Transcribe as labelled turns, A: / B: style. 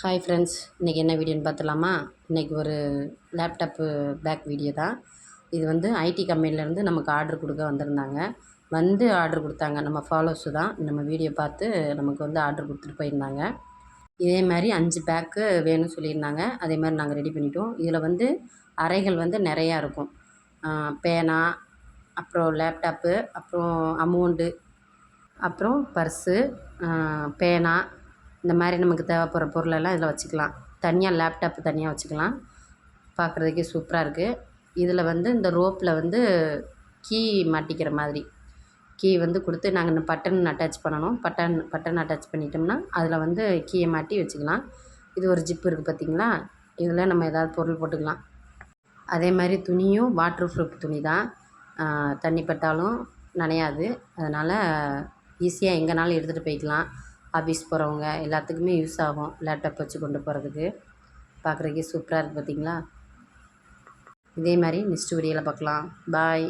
A: Hi friends இன்றைக்கி என்ன வீடியோன்னு பார்த்துலாமா இன்றைக்கி ஒரு லேப்டாப்பு பேக் வீடியோ தான். இது வந்து ஐடி கம்பெனிலேருந்து நமக்கு ஆர்டர் கொடுக்க வந்திருந்தாங்க. வந்து ஆர்டர் கொடுத்தாங்க. நம்ம ஃபாலோஸு தான். நம்ம வீடியோ பார்த்து நமக்கு வந்து ஆர்டர் கொடுத்துட்டு போயிருந்தாங்க. இதே மாதிரி அஞ்சு பேக்கு வேணும்னு சொல்லியிருந்தாங்க. அதே மாதிரி நாங்கள் ரெடி பண்ணிட்டோம். இதில் வந்து அறைகள் வந்து நிறையா இருக்கும். பேனா அப்புறம் லேப்டாப்பு அப்புறம் அமௌண்டு அப்புறம் பர்ஸு பேனா இந்த மாதிரி நமக்கு தேவைப்படுற பொருளெல்லாம் இதில் வச்சுக்கலாம். தனியாக லேப்டாப்பு தனியாக வச்சுக்கலாம். பார்க்குறதுக்கே சூப்பராக இருக்குது இதில் வந்து இந்த ரோப்பில் வந்து கீ மாட்டிக்கிற மாதிரி. கீ வந்து கொடுத்து நாங்கள் இந்த பட்டன் அட்டாச் பண்ணணும். பட்டன் பட்டன் அட்டாச் பண்ணிட்டோம்னா அதில் வந்து கீயை மாட்டி வச்சுக்கலாம். இது ஒரு ஜிப்பு இருக்குது பார்த்திங்களா? இதில் நம்ம ஏதாவது பொருள் போட்டுக்கலாம். அதே மாதிரி துணியும் வாட்ரு ப்ரூஃப் துணி தான். தண்ணி பட்டாலும் நனையாது. அதனால் ஈஸியாக எங்கேனாலும் எடுத்துகிட்டு போய்க்கலாம். ஆஃபீஸ் போகிறவங்க எல்லாத்துக்குமே யூஸ் ஆகும் லேப்டாப் வச்சு கொண்டு போகிறதுக்கு பார்க்குறதுக்கே சூப்பராக இருக்குது பார்த்தீங்களா இதே மாதிரி நெக்ஸ்ட் வீடியோவில் பார்க்கலாம் பாய்.